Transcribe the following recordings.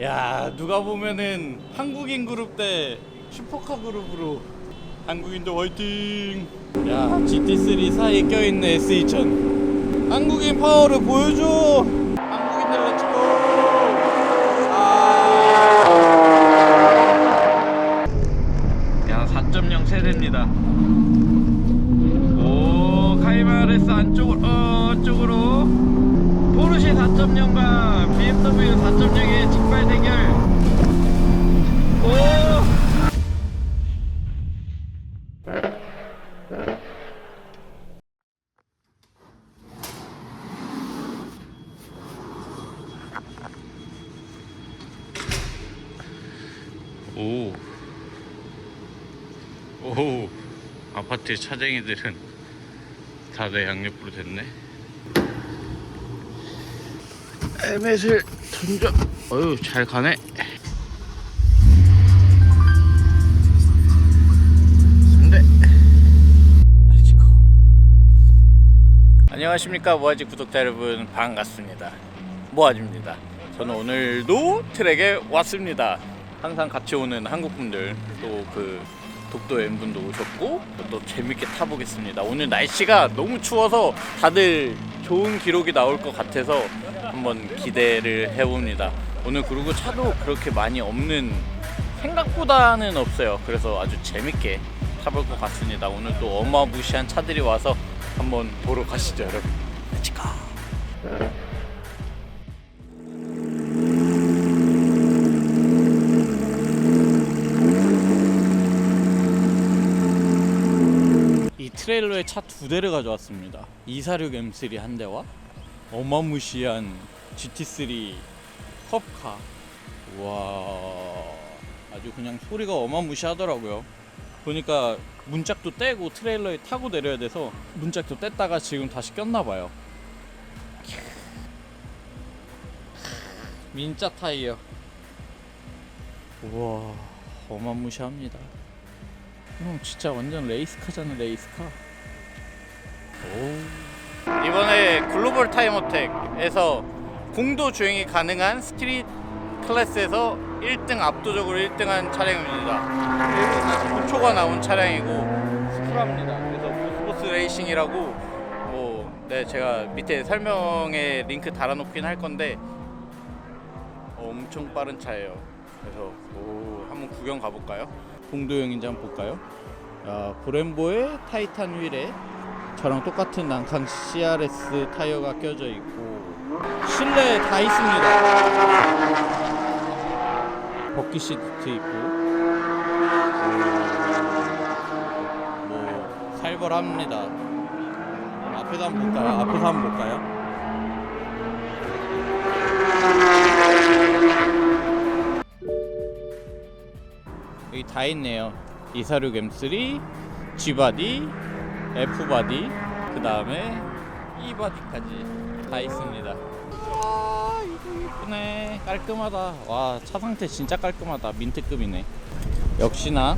야 누가 보면은 한국인 그룹 대 슈퍼카 그룹으로 한국인도 화이팅! 야 GT3 사이에 껴있는 S2000 한국인 파워를 보여줘 한국인들 렛츠고 야 4.0 세대입니다 오 카이마레스 안쪽으로 어 쪽으로 포르쉐 4.0과 BMW 4.0의 직발 대결 오 오. 오. 아파트 차쟁이들은 다들 양옆으로 됐네. 헬멧을 던져. 어유 잘 가네. 안녕하십니까 모아지 구독자 여러분 반갑습니다. 모아지입니다. 저는 오늘도 트랙에 왔습니다. 항상 같이 오는 한국분들 또 그 독도 N분도 오셨고 또 재밌게 타보겠습니다. 오늘 날씨가 너무 추워서 다들 좋은 기록이 나올 것 같아서 한번 기대를 해봅니다. 오늘 그리고 차도 그렇게 많이 없는 생각보다는 없어요. 그래서 아주 재밌게 타볼 것 같습니다. 오늘 또 어마무시한 차들이 와서 한번 보러 가시죠, 여러분. Let's go. 이 트레일러에 차 두 대를 가져왔습니다. 246 M3 한 대와 어마무시한 GT3 컵카. 와 아주 그냥 소리가 어마무시하더라고요. 보니까 문짝도 떼고 트레일러에 타고 내려야 돼서 문짝도 뗐다가 지금 다시 꼈나 봐요. 민자 타이어. 우와 어마무시합니다. 형 진짜 완전 레이스카잖아 레이스카. 오. 이번에 글로벌 타임 어택에서 공도 주행이 가능한 스트릿 클래스에서 1등 압도적으로 1등한 차량입니다. 49초가 나온 차량이고 스프랍니다. 그래서 모스보스 레이싱이라고 뭐 네, 제가 밑에 설명에 링크 달아놓긴 할 건데 엄청 빠른 차예요. 그래서 오, 한번 구경 가볼까요? 공도형인지 한번 볼까요? 야, 브렘보의 타이탄 휠에 저랑 똑같은 난칸 CRS 타이어가 껴져 있고 실내에 다 있습니다. 버킷 시트 있고 오, 뭐 살벌합니다. 앞에도 한번 볼까요? 앞에서 한번 볼까요? 여기 다 있네요. 246 M3, G바디, F바디, 그 다음에 E바디까지 다 있습니다. 와, 이거 이쁘네. 깔끔하다. 와, 차 상태 진짜 깔끔하다. 민트급이네. 역시나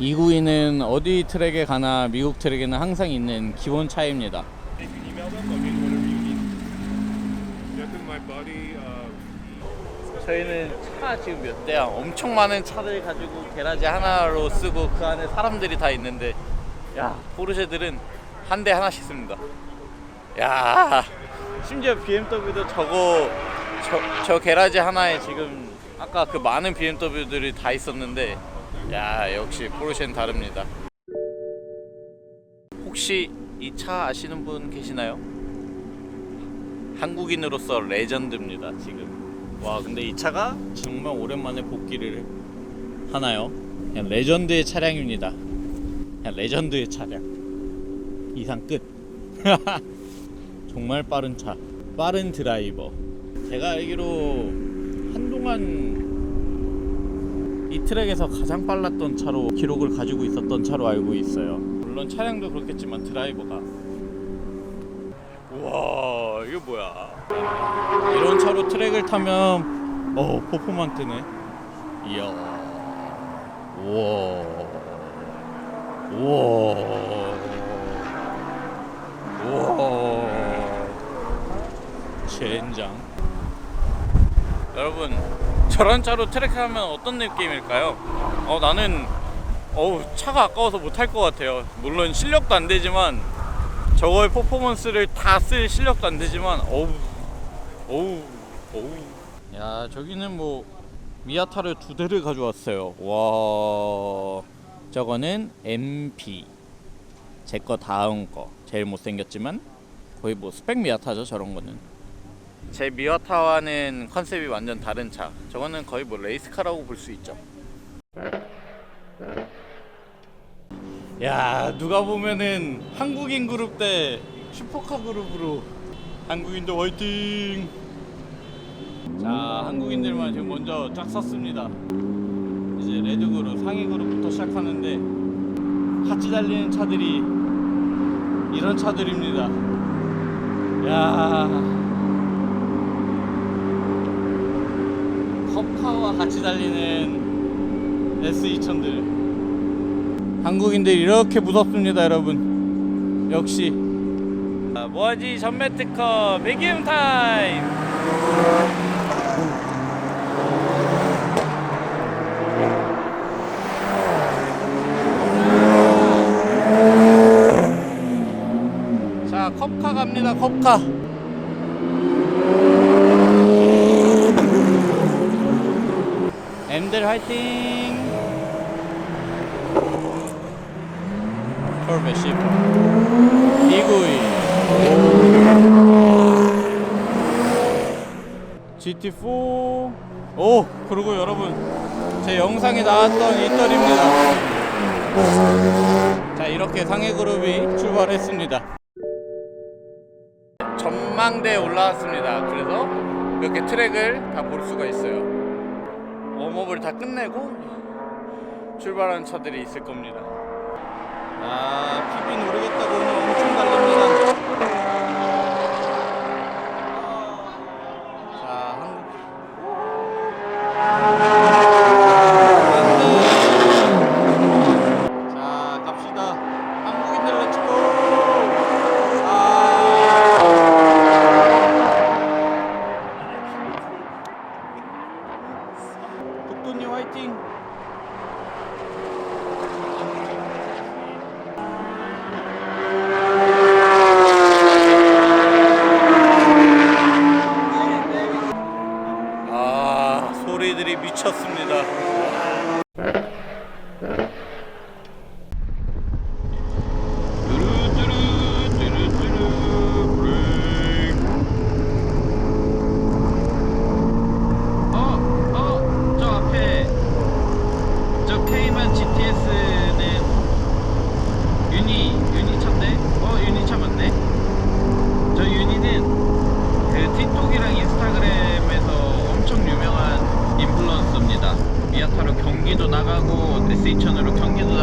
292는 어디 트랙에 가나 미국 트랙에는 항상 있는 기본 차입니다. 저희는 차 지금 몇 대야? 엄청 많은 차들 가지고 게라지 하나로 쓰고 그 안에 사람들이 다 있는데 야 포르쉐들은 한 대 하나씩 씁니다. 야 심지어 BMW도 저거 저, 저 게라지 하나에 지금 아까 그 많은 BMW들이 다 있었는데 야 역시 포르쉐는 다릅니다. 혹시 이 차 아시는 분 계시나요? 한국인으로서 레전드입니다 지금. 와 근데 이 차가 정말 오랜만에 복귀를 하나요? 그냥 레전드의 차량입니다. 레전드의 차량. 이상 끝. 정말 빠른 차. 빠른 드라이버. 제가 알기로 한동안 이 트랙에서 가장 빨랐던 차로 기록을 가지고 있었던 차로 알고 있어요. 물론 차량도 그렇겠지만 드라이버가. 우와 이거 뭐야? 이런 차로 트랙을 타면 어 퍼포먼트네. 이야. 우와. 우와. 우와. 젠장. 여러분 저런 차로 트랙하면 어떤 느낌일까요? 어 나는 어우 차가 아까워서 못할 것 같아요. 물론 실력도 안 되지만 저거의 퍼포먼스를 다 쓸 실력도 안 되지만 어우 어우 어우 야 저기는 뭐 미아타를 두 대를 가져왔어요. 와 저거는 MP 제 거 다음 거. 제일 못생겼지만 거의 뭐 스펙 미아타죠 저런 거는. 제 미아타와는 컨셉이 완전 다른 차. 저거는 거의 뭐 레이스카라고 볼 수 있죠. 야 누가 보면은 한국인 그룹 대 슈퍼카 그룹으로 한국인들 화이팅! 자 한국인들만 지금 먼저 쫙 섰습니다 이제 레드 그룹 상위 그룹부터 시작하는데 같이 달리는 차들이 이런 차들입니다. 야. 컵카와 같이 달리는 S2000들. 한국인들 이렇게 무섭습니다 여러분. 역시. 자, 뭐하지? 전매 특허 배기음 타임 자 컵카 갑니다. 컵카 엠들 화이팅. 컬베 10 292 GT4 오 그리고 여러분 제 영상에 나왔던 이 떨입니다. 자 이렇게 상해 그룹이 출발했습니다 전망대에 올라왔습니다. 그래서 이렇게 트랙을 다 볼 수가 있어요. 웜업을 다 끝내고 출발하는 차들이 있을 겁니다. 아 PB 노리겠다고 오늘 엄청 달립니다 Yeah. 경기도 나가고 S2000으로 경기도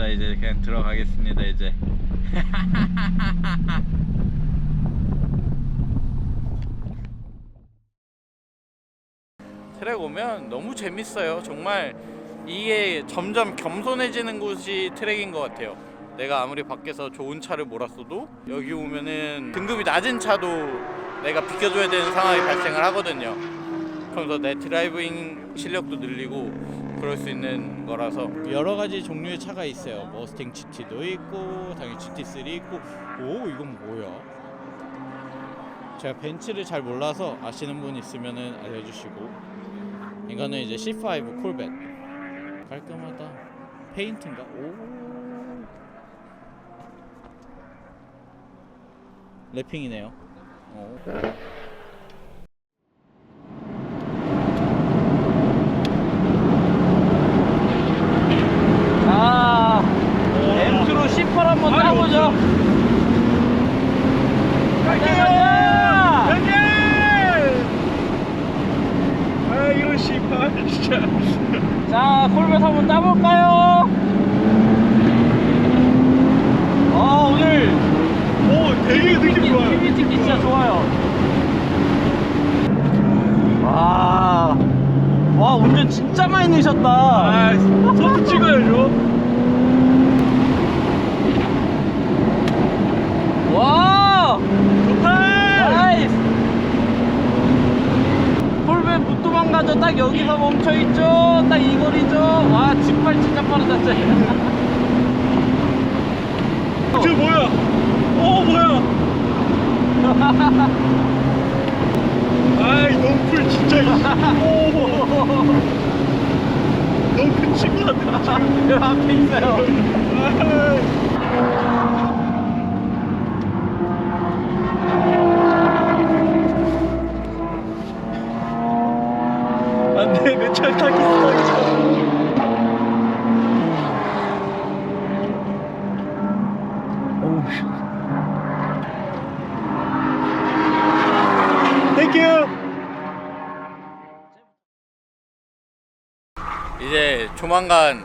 자 이제 그냥 들어가겠습니다 이제 트랙 오면 너무 재밌어요. 정말 이게 점점 겸손해지는 곳이 트랙인 것 같아요. 내가 아무리 밖에서 좋은 차를 몰았어도 여기 오면은 등급이 낮은 차도 내가 비켜줘야 되는 상황이 발생을 하거든요. 그러면서 내 드라이빙 실력도 늘리고 그럴 수 있는 거라서 여러 가지 종류의 차가 있어요. 머스탱 GT도 있고 당연히 GT3 있고 오 이건 뭐야? 제가 벤츠를 잘 몰라서 아시는 분 있으면은 알려주시고 이거는 이제 C5 콜벳 깔끔하다 페인트인가? 오 랩핑이네요 오. 자 M2로 C8 한번 따보죠 갈게요 아 이런 씨발 진짜. 자 콜벳 한번 따볼까요 아 오늘 오 되게 느낌 좋아요. TV 찍기 진짜 좋아요. 와, 와 운전 넣으셨다. 아 저도 찍어야죠. 와, 좋다. 나이스. 폴벳 못 도망가죠. 딱 여기서 멈춰 있죠. 딱 이 거리죠. 와, 직발 진짜 빠르다. 진짜. 저 뭐야? 어 뭐야? 아이 넝풀 진짜. 오. 친구한테 지금. 여 앞에 있어요. 안돼 타기. 땡큐. 이제 조만간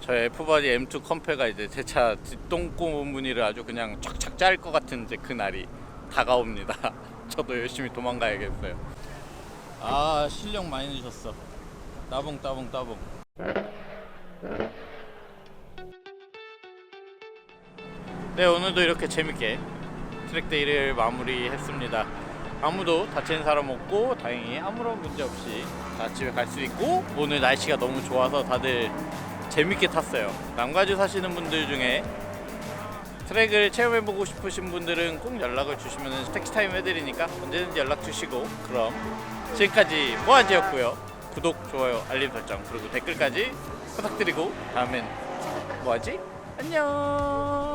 저의 F바디 M2 컴페가 이제 제 차 뒷동고 무늬를 아주 그냥 쫙쫙 짤 것 같은 이제 그 날이 다가옵니다. 저도 열심히 도망가야겠어요. 아 실력 많이 늦었어. 따봉 따봉 따봉. 네 오늘도 이렇게 재밌게 트랙데이를 마무리했습니다. 아무도 다치는 사람 없고 다행히 아무런 문제 없이 다 집에 갈 수 있고 오늘 날씨가 너무 좋아서 다들 재밌게 탔어요. 남가주 사시는 분들 중에 트랙을 체험해보고 싶으신 분들은 꼭 연락을 주시면 택시 타임 해드리니까 언제든지 연락 주시고 그럼 지금까지 모아지였고요. 구독, 좋아요, 알림 설정 그리고 댓글까지 부탁드리고 다음엔 뭐하지? 안녕.